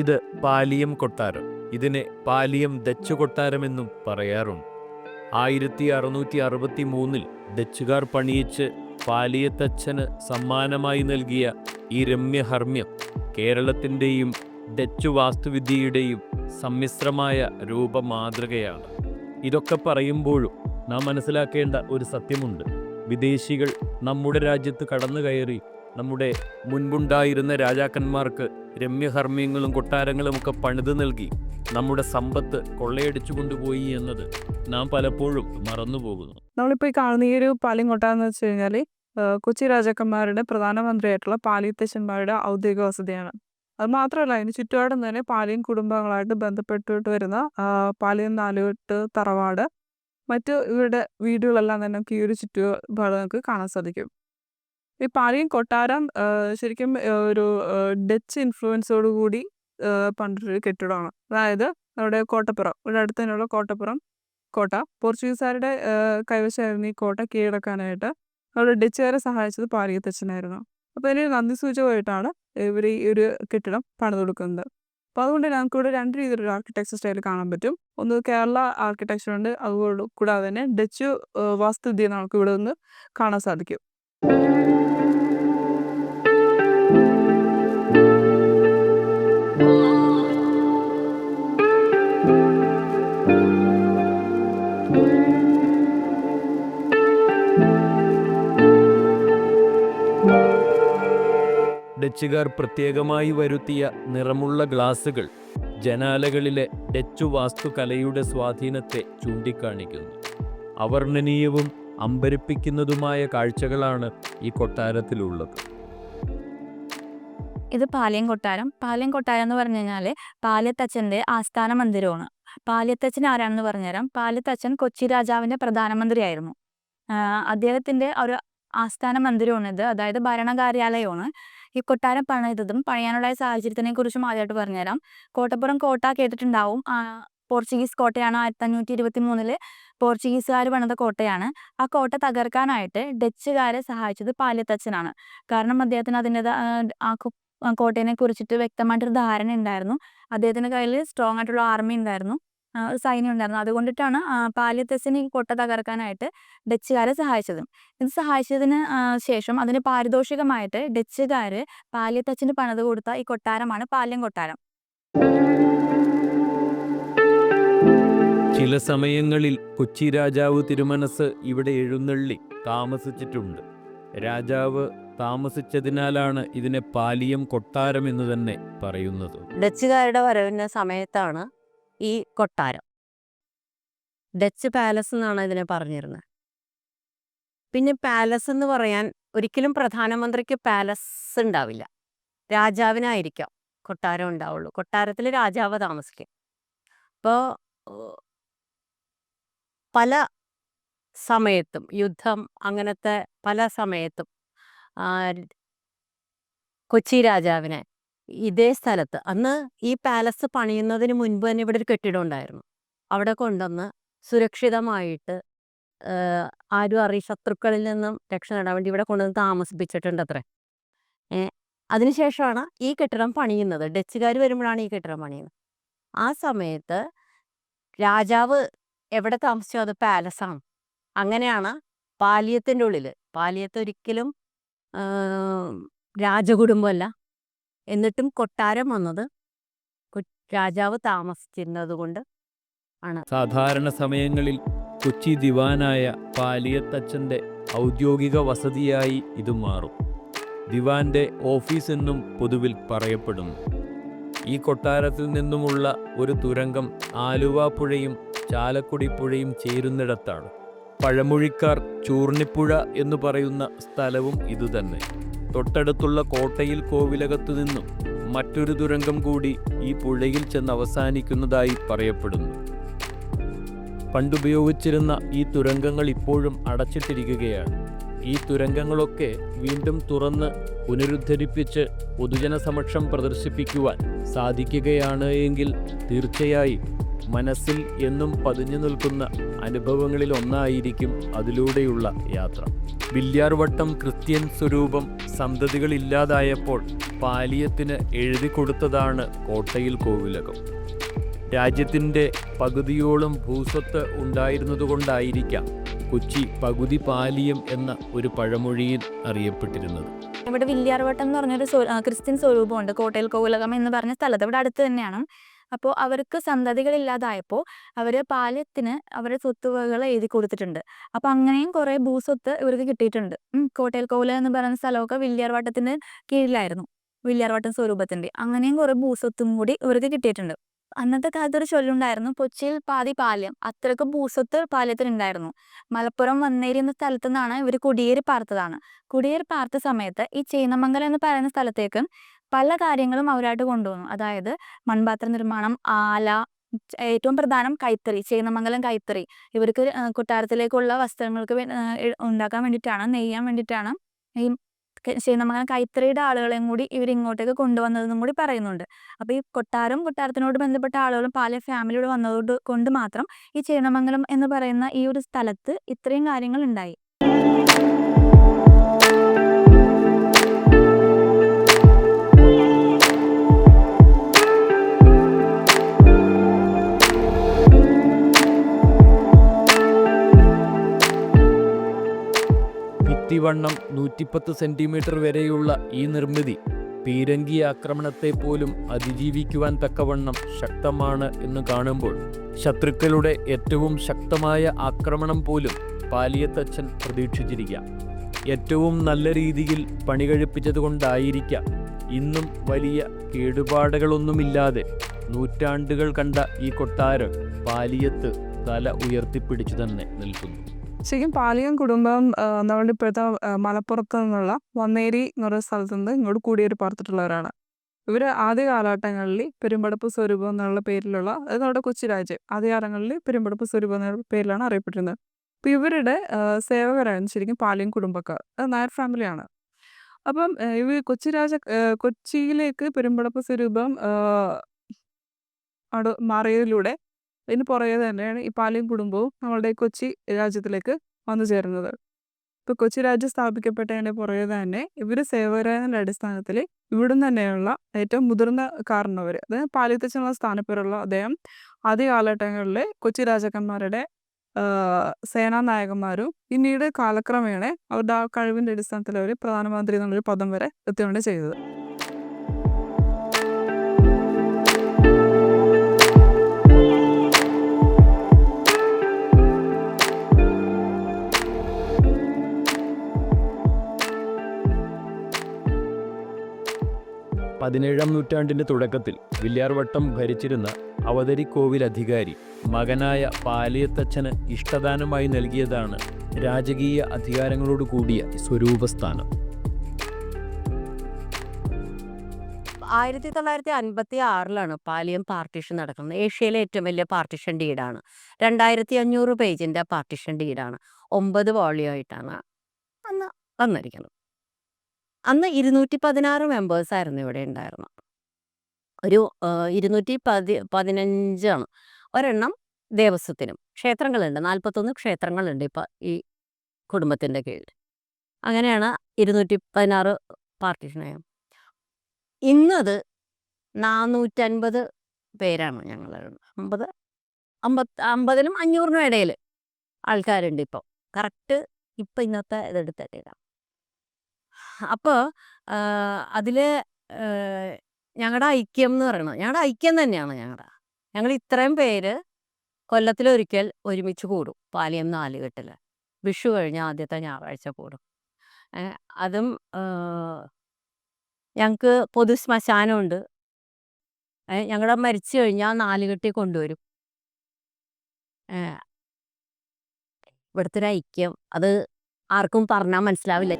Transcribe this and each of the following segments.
ഇത് പാലിയം കൊട്ടാരം. ഇതിനെ പാലിയം ഡച്ച് കൊട്ടാരമെന്നും പറയാറുണ്ട്. ആയിരത്തി അറുന്നൂറ്റി അറുപത്തി മൂന്നിൽ ഡച്ചുകാർ പണിയിച്ച് പാലിയത്തച്ഛന് സമ്മാനമായി നൽകിയ ഈ രമ്യഹർമ്മ്യം കേരളത്തിന്റെയും ഡച്ച് വാസ്തുവിദ്യയുടെയും സമ്മിശ്രമായ രൂപമാതൃകയാണ്. ഇതൊക്കെ പറയുമ്പോഴും നാം മനസ്സിലാക്കേണ്ട ഒരു സത്യമുണ്ട്. വിദേശികൾ നമ്മുടെ രാജ്യത്ത് കടന്നു കയറി നമ്മുടെ മുൻപുണ്ടായിരുന്ന രാജാക്കന്മാർക്ക് രമ്യഹർമ്മ്യങ്ങളും കൊട്ടാരങ്ങളും ഒക്കെ പണിത് നൽകി നമ്മുടെ സമ്പത്ത് കൊള്ളയടിച്ചു കൊണ്ടുപോയി എന്നത് നാം പലപ്പോഴും മറന്നുപോകുന്നു. നമ്മളിപ്പോൾ ഈ കാണുന്ന ഈ ഒരു പാലിയം കൊട്ടാരം എന്ന് വെച്ച് കഴിഞ്ഞാൽ കൊച്ചി രാജാക്കന്മാരുടെ പ്രധാനമന്ത്രിയായിട്ടുള്ള പാലിയത്തച്ഛന്മാരുടെ ഔദ്യോഗിക വസതിയാണ്. അത് മാത്രമല്ല അതിന് ചുറ്റുപാടും തന്നെ പാലിയൻ കുടുംബങ്ങളായിട്ട് ബന്ധപ്പെട്ടിട്ട് വരുന്ന പാലിയൻ പാലിയം നാലുകെട്ട് തറവാട്. മറ്റ് ഇവരുടെ വീടുകളെല്ലാം തന്നെ നമുക്ക് ഈ ഒരു ചുറ്റുപാട് നമുക്ക് കാണാൻ സാധിക്കും. ഈ പാലിയൻ കൊട്ടാരം ശരിക്കും ഒരു ഡച്ച് ഇൻഫ്ലുവൻസോട് കൂടി പണ്ടൊരു കെട്ടിടമാണ്. അതായത് നമ്മുടെ കോട്ടപ്പുറം ഇവിടെ അടുത്ത് തന്നെയുള്ള കോട്ടപ്പുറം കോട്ട. പോർച്ചുഗീസുകാരുടെ കൈവശമായിരുന്നു ഈ കോട്ട കീഴടക്കാനായിട്ട് അവിടെ ഡച്ചുകാരെ സഹായിച്ചത് പാലിയത്തച്ഛനായിരുന്നു. അപ്പോൾ അതിന് നന്ദി സൂചകമായിട്ടാണ് ഇവർ ഈ ഒരു കെട്ടിടം പണിത് കൊടുക്കുന്നത്. അപ്പോൾ അതുകൊണ്ട് ഇവിടെ രണ്ട് രീതിയിലുള്ള ആർക്കിടെക്ചർ സ്റ്റൈൽ കാണാൻ പറ്റും. ഒന്ന് കേരള ആർക്കിടെക്ചർ ഉണ്ട്. അതുകൊണ്ട് കൂടാതെ തന്നെ ഡച്ച് വാസ്തുവിദ്യ നമുക്ക് ഇവിടെ നിന്ന് കാണാൻ സാധിക്കും. ഡച്ചുകാർ പ്രത്യേകമായി വരുത്തിയ നിറമുള്ള ഗ്ലാസുകൾ ജനാലകളിലെ ഡച്ചു വാസ്തുകലയുടെ സ്വാധീനത്തെ ചൂണ്ടിക്കാണിക്കുന്നു. അവർണനീയവും അമ്പരിപ്പിക്കുന്നതുമായ കാഴ്ചകളാണ് ഈ കൊട്ടാരത്തിലുള്ളത്. ഇത് പാലയം കൊട്ടാരം. പാലയം കൊട്ടാരം എന്ന് പറഞ്ഞു കഴിഞ്ഞാൽ പാലിയത്തച്ഛന്റെ ആസ്ഥാന മന്ദിരമാണ്. പാലത്തച്ഛൻ ആരാണെന്ന് പറഞ്ഞുതരാം. പാലത്തച്ഛൻ കൊച്ചി രാജാവിന്റെ പ്രധാനമന്ത്രിയായിരുന്നു. അദ്ദേഹത്തിന്റെ ഒരു ആസ്ഥാന മന്ദിരമാണിത്. അതായത് ഭരണകാര്യാലയമാണ്. ഈ കൊട്ടാരം പണിതതും പണിയാനുള്ള സാഹചര്യത്തിനെ കുറിച്ചും ആദ്യമായിട്ട് പറഞ്ഞുതരാം. കോട്ടപ്പുറം കോട്ട കേട്ടിട്ടുണ്ടാവും. പോർച്ചുഗീസ് കോട്ടയാണ് ആയിരത്തി അഞ്ഞൂറ്റി ഇരുപത്തി മൂന്നിൽ പോർച്ചുഗീസുകാർ പണിത കോട്ടയാണ്. ആ കോട്ട തകർക്കാനായിട്ട് ഡച്ചുകാരെ സഹായിച്ചത് പാലിയത്തച്ഛനാണ് കാരണം അദ്ദേഹത്തിന് അതിന്റെ ആ കോട്ടയെ കുറിച്ചിട്ട് വ്യക്തമായിട്ടൊരു ധാരണ ഉണ്ടായിരുന്നു അദ്ദേഹത്തിന്റെ കയ്യിൽ സ്ട്രോങ് ആയിട്ടുള്ള ആർമി ഉണ്ടായിരുന്നു. സൈന്യം ഉണ്ടായിരുന്നു. അതുകൊണ്ടിട്ടാണ് ഈ കോട്ട തകർക്കാനായിട്ട് ഡച്ചുകാരെ സഹായിച്ചത്. ഇത് സഹായിച്ചതിന് ശേഷം അതിന് പാരിതോഷികമായിട്ട് ഡച്ചുകാർ പാലിയത്തച്ഛന് പണിത് കൊടുത്ത ഈ കൊട്ടാരമാണ് പാലിയം കൊട്ടാരം. ചില സമയങ്ങളിൽ കൊച്ചി രാജാവ് തിരുമനസ് ഇവിടെ എഴുന്നള്ളി താമസിച്ചിട്ടുണ്ട്. രാജാവ് താമസിച്ചതിനാലാണ് ഇതിനെ പാലിയം കൊട്ടാരം എന്ന് തന്നെ പറയുന്നത്. ഡച്ചുകാരുടെ വരവിന് സമയത്താണ് ഈ കൊട്ടാരം. ഡച്ച് പാലസ് എന്നാണ് ഇതിനെ പറഞ്ഞിരുന്നത് പിന്നെ പാലസ് എന്ന് പറയാൻ ഒരിക്കലും പ്രധാനമന്ത്രിക്ക് പാലസ് ഉണ്ടാവില്ല. രാജാവിനായിരിക്കാം കൊട്ടാരം ഉണ്ടാവുള്ളൂ. കൊട്ടാരത്തിൽ രാജാവ് താമസിക്കും. അപ്പോൾ പല സമയത്തും യുദ്ധം അങ്ങനത്തെ പല സമയത്തും കൊച്ചി രാജാവിനെ ഇതേ സ്ഥലത്ത്. അന്ന് ഈ പാലസ് പണിയുന്നതിന് മുൻപ് തന്നെ ഇവിടെ ഒരു കെട്ടിടം ഉണ്ടായിരുന്നു. അവിടെ കൊണ്ടുവന്ന് സുരക്ഷിതമായിട്ട് ആരും അറിയ ശത്രുക്കളിൽ നിന്നും രക്ഷ നേടാൻ വേണ്ടി ഇവിടെ കൊണ്ടുവന്ന് താമസിപ്പിച്ചിട്ടുണ്ട് അത്രേ അതിനുശേഷമാണ് ഈ കെട്ടിടം പണിയുന്നത്. ഡച്ചുകാർ വരുമ്പോഴാണ് ഈ കെട്ടിടം പണിയുന്നത്. ആ സമയത്ത് രാജാവ് എവിടെ താമസിച്ചോ? അത് പാലസാണ്. അങ്ങനെയാണ് പാലിയത്തിന്റെ ഉള്ളിൽ പാലിയത്ത് ഒരിക്കലും രാജകുടുംബമല്ല എന്നിട്ടും കൊട്ടാരം വന്നത് രാജാവ് താമസിച്ചിരുന്നത് കൊണ്ട് ആണ്. സാധാരണ സമയങ്ങളിൽ കൊച്ചി ദിവാനായ പാലിയത്തച്ഛന്റെ ഔദ്യോഗിക വസതിയായി ഇത് മാറും. ദിവാന്റെ ഓഫീസ് എന്നും പൊതുവിൽ പറയപ്പെടുന്നു. ഈ കൊട്ടാരത്തിൽ നിന്നുമുള്ള ഒരു തുരങ്കം ആലുവ പുഴയും ചാലക്കുടി പുഴയും ചേരുന്നിടത്താണ്. പഴമൊഴിക്കാർ ചൂർണിപ്പുഴ എന്ന് പറയുന്ന സ്ഥലവും ഇതുതന്നെ. തൊട്ടടുത്തുള്ള കോട്ടയിൽ കോവിലകത്തു നിന്നും മറ്റൊരു ദുരന്തം കൂടി ഈ പുഴയിൽ ചെന്ന് അവസാനിക്കുന്നതായി പറയപ്പെടുന്നു. പണ്ടുപയോഗിച്ചിരുന്ന ഈ തുരങ്കങ്ങൾ ഇപ്പോഴും അടച്ചിട്ടിരിക്കുകയാണ്. ഈ തുരങ്കങ്ങളൊക്കെ വീണ്ടും തുറന്ന് പുനരുദ്ധരിപ്പിച്ച് പൊതുജനസമക്ഷം പ്രദർശിപ്പിക്കുവാൻ സാധിക്കുകയാണ് എങ്കിൽ തീർച്ചയായും മനസ്സിൽ എന്നും പതിഞ്ഞു നിൽക്കുന്ന അനുഭവങ്ങളിൽ ഒന്നായിരിക്കും അതിലൂടെയുള്ള യാത്ര. ബില്യാർവട്ടം ക്രിസ്ത്യൻ സ്വരൂപം സന്തതികളില്ലാതായപ്പോൾ പാലിയത്തിന് എഴുതി കൊടുത്തതാണ് കോട്ടയിൽ കോവിലകം. രാജ്യത്തിന്റെ പകുതിയോളം ഭൂസ്വത്ത് ഉണ്ടായിരുന്നതുകൊണ്ടായിരിക്കാം കൊച്ചി പകുതി പാലിയം എന്ന ഒരു പഴമൊഴിയിൽ അറിയപ്പെട്ടിരുന്നത്. ഇവിടെ വില്യാർവട്ടം എന്ന് പറഞ്ഞൊരു ക്രിസ്ത്യൻ സ്വരൂപമുണ്ട്. കോട്ടയിൽ കോവിലകം എന്ന് പറഞ്ഞ സ്ഥലത്ത്. ഇവിടെ അടുത്ത് തന്നെയാണ്. അപ്പോൾ അവർക്ക് സന്തതികളില്ലാതായപ്പോൾ അവർ പാലത്തിന് അവരുടെ സ്വത്തുവകൾ എഴുതി കൊടുത്തിട്ടുണ്ട്. അപ്പോൾ അങ്ങനെയും കുറേ ഭൂസ്വത്ത് ഇവർക്ക് കിട്ടിയിട്ടുണ്ട്. കോട്ടയിൽ കോവിലം എന്ന് പറയുന്ന സ്ഥലമൊക്കെ വില്യാർവട്ടത്തിന് കീഴിലായിരുന്നു. വില്യാർവട്ടം സ്വരൂപത്തിന്റെ. അങ്ങനെയും കുറേ ഭൂസ്വത്തും കൂടി ഇവർക്ക് കിട്ടിയിട്ടുണ്ട്. അന്നത്തെ കാലത്ത് ഒരു ചൊല്ലുണ്ടായിരുന്നു കൊച്ചിയിൽ പാതി പാലം. അത്രയ്ക്ക് ഭൂസ്വത്ത് പാലത്തിനുണ്ടായിരുന്നു. മലപ്പുറം വന്നേരി എന്ന സ്ഥലത്തു നിന്നാണ് ഇവർ കുടിയേറി പാർത്തതാണ്. കുടിയേറി പാർത്ത സമയത്ത് ഈ ചേന്നമംഗലം എന്ന് പറയുന്ന സ്ഥലത്തേക്ക് പല കാര്യങ്ങളും അവരായിട്ട് കൊണ്ടുവന്നു. അതായത് മൺപാത്ര നിർമ്മാണം ആല ഏറ്റവും പ്രധാനം കൈത്തറി ചേന്നമംഗലം കൈത്തറി. ഇവർക്ക് കൊട്ടാരത്തിലേക്കുള്ള വസ്ത്രങ്ങൾക്ക് ഉണ്ടാക്കാൻ വേണ്ടിയിട്ടാണ് നെയ്യാൻ വേണ്ടിയിട്ടാണ് ഈ ചേന്നമംഗലം കൈത്തറിയുടെ ആളുകളെയും കൂടി ഇവർ ഇങ്ങോട്ടേക്ക് കൊണ്ടുവന്നതെന്നും കൂടി പറയുന്നുണ്ട്. അപ്പോൾ ഈ കൊട്ടാരം കൊട്ടാരത്തിനോട് ബന്ധപ്പെട്ട ആളുകളും പല ഫാമിലിയോട് വന്നതുകൊണ്ട് കൊണ്ട് മാത്രം ഈ ചേന്നമംഗലം എന്ന് പറയുന്ന ഈ ഒരു സ്ഥലത്ത് ഇത്രയും കാര്യങ്ങൾ ഉണ്ടായി. ഭിത്തിവണ്ണം നൂറ്റിപ്പത്ത് സെന്റിമീറ്റർ വരെയുള്ള ഈ നിർമ്മിതി പീരങ്കി ആക്രമണത്തെ പോലും അതിജീവിക്കുവാൻ തക്കവണ്ണം ശക്തമാണ് എന്ന് കാണുമ്പോൾ ശത്രുക്കളുടെ ഏറ്റവും ശക്തമായ ആക്രമണം പോലും പാലിയത്തച്ഛൻ പ്രതീക്ഷിച്ചിരിക്കാം. ഏറ്റവും നല്ല രീതിയിൽ പണി കഴിപ്പിച്ചതുകൊണ്ടായിരിക്കാം ഇന്നും വലിയ കേടുപാടുകളൊന്നുമില്ലാതെ നൂറ്റാണ്ടുകൾ കണ്ട ഈ കൊട്ടാരം പാലിയത്ത് തല ഉയർത്തിപ്പിടിച്ചു തന്നെ നിൽക്കുന്നു. ശരിക്കും പാലിയം കുടുംബം നമ്മളുടെ ഇപ്പോഴത്തെ മലപ്പുറത്ത് നിന്നുള്ള വന്നേരി എന്ന് പറയുന്ന സ്ഥലത്ത് നിന്ന് ഇങ്ങോട്ട് കുടിയേറി പാർത്തിട്ടുള്ളവരാണ്. ഇവർ ആദ്യ കാലഘട്ടങ്ങളിൽ പെരുമ്പടപ്പ് സ്വരൂപം എന്നുള്ള പേരിലുള്ള അതായത് നമ്മുടെ കൊച്ചി രാജ്യം ആദ്യ കാലങ്ങളിൽ പെരുമ്പടപ്പ് സ്വരൂപം എന്ന പേരിലാണ് അറിയപ്പെട്ടിരുന്നത്. അപ്പോൾ ഇവരുടെ സേവകരാണ് ശരിക്കും പാലിയം കുടുംബക്കാർ. അത് നായർ ഫാമിലിയാണ്. അപ്പം ഇവർ കൊച്ചി രാജ കൊച്ചിയിലേക്ക് പെരുമ്പടപ്പ് സ്വരൂപം അവിടെ മാറിയതിലൂടെ ഇതിന് പുറകെ തന്നെയാണ് ഈ പാലിയും കുടുംബവും നമ്മളുടെ കൊച്ചി രാജ്യത്തിലേക്ക് വന്നു ചേരുന്നത്. ഇപ്പോൾ കൊച്ചി രാജ്യം സ്ഥാപിക്കപ്പെട്ടതിന്റെ പുറകെ തന്നെ ഇവർ സേവകരായതിന്റെ അടിസ്ഥാനത്തിൽ ഇവിടുന്ന് തന്നെയുള്ള ഏറ്റവും മുതിർന്ന കാരണവർ അതായത് പാലിയത്തച്ഛനുള്ള സ്ഥാനപ്പേരുള്ള അദ്ദേഹം ആദ്യ കാലഘട്ടങ്ങളിലെ കൊച്ചി രാജാക്കന്മാരുടെ സേനാ നായകന്മാരും പിന്നീട് കാലക്രമേണ അവരുടെ ആ കഴിവിന്റെ അടിസ്ഥാനത്തിൽ അവർ പ്രധാനമന്ത്രി എന്നുള്ളൊരു പദം വരെ എത്തുകയാണ് ചെയ്തത്. പതിനേഴാം നൂറ്റാണ്ടിന്റെ തുടക്കത്തിൽ വില്യാർവട്ടം ഭരിച്ചിരുന്ന അവതരിക്കോവിൽ അധികാരി മകനായ പാലിയത്തച്ഛന് ഇഷ്ടദാനമായി നൽകിയതാണ് രാജകീയ അധികാരങ്ങളോട് കൂടിയ സ്വരൂപസ്ഥാനം. ആയിരത്തി തൊള്ളായിരത്തി അൻപത്തി ആറിലാണ് പാലിയം പാർട്ടിഷൻ നടക്കുന്നത്. ഏഷ്യയിലെ ഏറ്റവും വലിയ പാർട്ടിഷൻ ഡീഡാണ്. രണ്ടായിരത്തി അഞ്ഞൂറ് പേജിന്റെ പാർട്ടിഷൻ ഡീഡാണ്. ഒമ്പത് വോളിയായിട്ടാണ് അന്ന് വന്നിരിക്കുന്നത്. അന്ന് ഇരുന്നൂറ്റി പതിനാറ് മെമ്പേഴ്സ് ആയിരുന്നു ഇവിടെ ഉണ്ടായിരുന്നത്. ഒരു ഇരുന്നൂറ്റി പതി പതിനഞ്ചാണ്. ഒരെണ്ണം ദേവസ്വത്തിനും ക്ഷേത്രങ്ങളുണ്ട്. നാൽപ്പത്തൊന്ന് ക്ഷേത്രങ്ങളുണ്ട് ഇപ്പം ഈ കുടുംബത്തിന്റെ കീഴിൽ. അങ്ങനെയാണ് ഇരുന്നൂറ്റി പതിനാറ് പാർട്ടീഷനായ ഇന്നത് നാനൂറ്റൻപത് പേരാണ് ഞങ്ങൾ അമ്പത് അമ്പത് അമ്പതിനും അഞ്ഞൂറിനും ഇടയിൽ ആൾക്കാരുണ്ട് ഇപ്പോൾ കറക്റ്റ് ഇപ്പം ഇന്നത്തെ ഇതെടുത്തിട്ടില്ല അപ്പോൾ അതിൽ ഞങ്ങളുടെ ഐക്യം എന്ന് പറയുന്നത് ഞങ്ങളുടെ ഐക്യം തന്നെയാണ് ഞങ്ങളുടെ ഞങ്ങൾ ഇത്രയും പേര് കൊല്ലത്തിലൊരിക്കൽ ഒരുമിച്ച് കൂടും പാലിയം നാലുകെട്ടിൽ വിഷു കഴിഞ്ഞ ആദ്യത്തെ ഞായറാഴ്ച കൂടും. അതും ഞങ്ങൾക്ക് പൊതു ശ്മശാനമുണ്ട് ഞങ്ങളുടെ മരിച്ചു കഴിഞ്ഞാൽ നാലുകെട്ടി കൊണ്ടുവരും. ഇവിടുത്തെ ഒരു ഐക്യം അത് ആർക്കും പറഞ്ഞാൽ മനസ്സിലാവില്ല.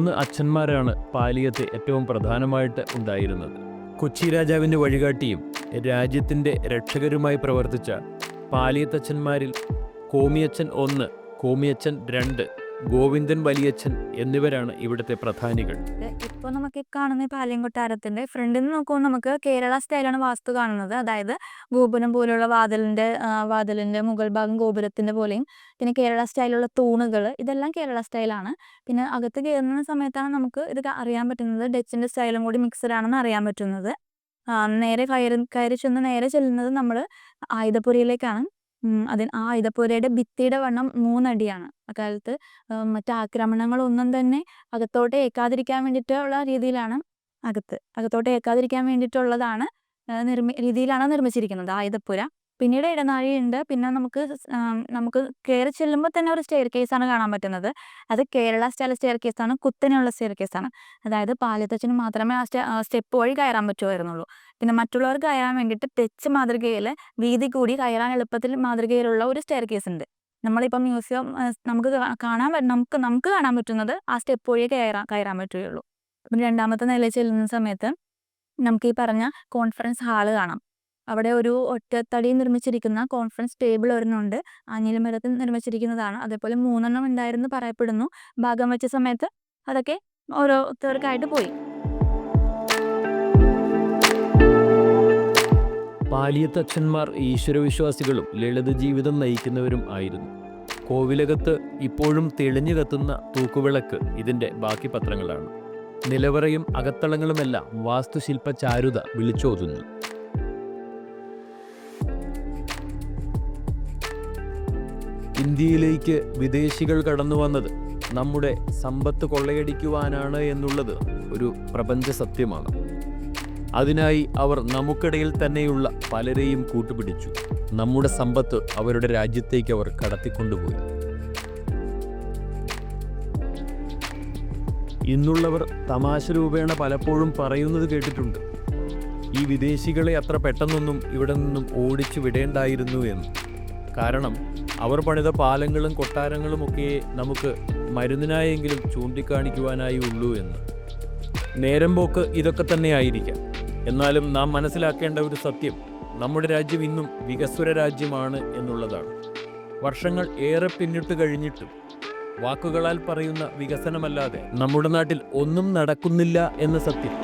മൂന്ന് അച്ഛന്മാരാണ് പാലിയത്ത് ഏറ്റവും പ്രധാനമായിട്ട് ഉണ്ടായിരുന്നത്. കൊച്ചി രാജാവിന്റെ വഴികാട്ടിയും രാജ്യത്തിന്റെ രക്ഷകരുമായി പ്രവർത്തിച്ച പാലിയത്തച്ഛന്മാരിൽ കോമിയച്ഛൻ ഒന്ന് കോമിയച്ഛൻ രണ്ട് ഗോവിന്ദൻ വലിയച്ഛൻ എന്നിവരാണ് ഇവിടുത്തെ പ്രധാനികൾ. ഇപ്പോൾ നമുക്ക് കാണുന്ന പാലയം കൊട്ടാരത്തിന്റെ ഫ്രണ്ടിൽ നിന്ന് നോക്കുമ്പോൾ നമുക്ക് കേരള സ്റ്റൈലാണ് വാസ്തു കാണുന്നത്. അതായത് ഗോപുരം വാതിലിന്റെ വാതിലിന്റെ വാതിലിന്റെ മുകൾ ഭാഗം ഗോപുരത്തിന്റെ പോലെയും പിന്നെ കേരള സ്റ്റൈലുള്ള തൂണുകൾ ഇതെല്ലാം കേരള സ്റ്റൈലാണ്. പിന്നെ അകത്ത് കയറുന്ന സമയത്താണ് നമുക്ക് ഇത് അറിയാൻ പറ്റുന്നത്. ഡച്ചിന്റെ സ്റ്റൈലും കൂടി മിക്സഡ് ആണെന്ന് അറിയാൻ പറ്റുന്നത്. നേരെ കയറി കയറി ചെന്ന് നേരെ ചെല്ലുന്നത് നമ്മൾ ആയുധപുരയിലേക്കാണ് അതിന് ആ ഇതപ്പുരയുടെ ഭിത്തിയുടെ വണ്ണം മൂന്നടിയാണ്. അക്കാലത്ത് മറ്റു ആക്രമണങ്ങളൊന്നും തന്നെ അകത്തോട്ട് ഏക്കാതിരിക്കാൻ വേണ്ടിയിട്ടുള്ള രീതിയിലാണ് അകത്ത് അകത്തോട്ട് ഏക്കാതിരിക്കാൻ വേണ്ടിയിട്ടുള്ളതാണ് നിർമ്മി രീതിയിലാണ് നിർമ്മിച്ചിരിക്കുന്നത് ആയുധപ്പുര പിന്നീട് ഇടനാഴി ഉണ്ട് പിന്നെ നമുക്ക് നമുക്ക് കയറി ചെല്ലുമ്പോൾ തന്നെ ഒരു സ്റ്റെയർ കേസാണ് കാണാൻ പറ്റുന്നത്. അത് കേരള സ്റ്റൈൽ സ്റ്റെയർ കേസാണ് കുത്തനെയുള്ള സ്റ്റെയർ കേസാണ് അതായത് പാലിയത്തച്ഛന് മാത്രമേ ആ സ്റ്റെപ്പ് വഴി കയറാൻ പറ്റുമായിരുന്നുള്ളൂ പിന്നെ മറ്റുള്ളവർ കയറാൻ വേണ്ടിയിട്ട് ടച്ച് മാതൃകയിൽ വീതി കൂടി കയറാൻ എളുപ്പത്തിൽ മാതൃകയിലുള്ള ഒരു സ്റ്റെയർ കേസ് ഉണ്ട് നമ്മളിപ്പം മ്യൂസിയം നമുക്ക് കാണാൻ നമുക്ക് നമുക്ക് കാണാൻ പറ്റുന്നത് ആ സ്റ്റെപ്പ് വഴി കയറാൻ കയറാൻ പറ്റുകയുള്ളൂ. രണ്ടാമത്തെ നിലയിൽ ചെല്ലുന്ന സമയത്ത് നമുക്ക് ഈ പറഞ്ഞ കോൺഫറൻസ് ഹാൾ കാണാം. അവിടെ ഒരു ഒറ്റത്തടി നിർമ്മിച്ചിരിക്കുന്ന കോൺഫറൻസ് ടേബിൾ ഒരെണ്ണമുണ്ട്. ആഞ്ഞിലിമരത്തിൽ നിർമ്മിച്ചിരിക്കുന്നതാണ്. അതേപോലെ മൂന്നെണ്ണം ഉണ്ടായിരുന്നു പറയപ്പെടുന്നു. ഭാഗം വെച്ച സമയത്ത് അതൊക്കെ ഓരോരുത്തർക്കായിട്ട് പോയി. പാലിയത്തച്ഛന്മാർ ഈശ്വരവിശ്വാസികളും ലളിത ജീവിതം നയിക്കുന്നവരും ആയിരുന്നു. കോവിലകത്ത് ഇപ്പോഴും തെളിഞ്ഞു കത്തുന്ന തൂക്കുവിളക്ക് ഇതിന്റെ ബാക്കി പത്രങ്ങളാണ്. നിലവറയും അകത്തളങ്ങളുമെല്ലാം വാസ്തുശില്പ ചാരുത വിളിച്ചോതുന്നു. ഇന്ത്യയിലേക്ക് വിദേശികൾ കടന്നു വന്നത് നമ്മുടെ സമ്പത്ത് കൊള്ളയടിക്കുവാനാണ് എന്നുള്ളത് ഒരു പ്രപഞ്ച സത്യമാണ്. അതിനായി അവർ നമുക്കിടയിൽ തന്നെയുള്ള പലരെയും കൂട്ടുപിടിച്ചു. നമ്മുടെ സമ്പത്ത് അവരുടെ രാജ്യത്തേക്ക് അവർ കടത്തിക്കൊണ്ടുപോയി. ഇന്നുള്ളവർ തമാശ രൂപേണ പലപ്പോഴും പറയുന്നത് കേട്ടിട്ടുണ്ട്. ഈ വിദേശികളെ അത്ര പെട്ടെന്നൊന്നും ഇവിടെ നിന്നും ഓടിച്ചു വിടേണ്ടായിരുന്നു എന്ന്. കാരണം അവർ പണിത പാലങ്ങളും കൊട്ടാരങ്ങളും ഒക്കെ നമുക്ക് മരുന്നിനായെങ്കിലും ചൂണ്ടിക്കാണിക്കുവാനായി ഉള്ളൂ എന്ന്. നേരം പോക്ക് ഇതൊക്കെ തന്നെ ആയിരിക്കാം. എന്നാലും നാം മനസ്സിലാക്കേണ്ട ഒരു സത്യം നമ്മുടെ രാജ്യം ഇന്നും വികസ്വര രാജ്യമാണ് എന്നുള്ളതാണ്. വർഷങ്ങൾ ഏറെ പിന്നിട്ട് കഴിഞ്ഞിട്ടും വാക്കുകളാൽ പറയുന്ന വികസനമല്ലാതെ നമ്മുടെ നാട്ടിൽ ഒന്നും നടക്കുന്നില്ല എന്ന സത്യം.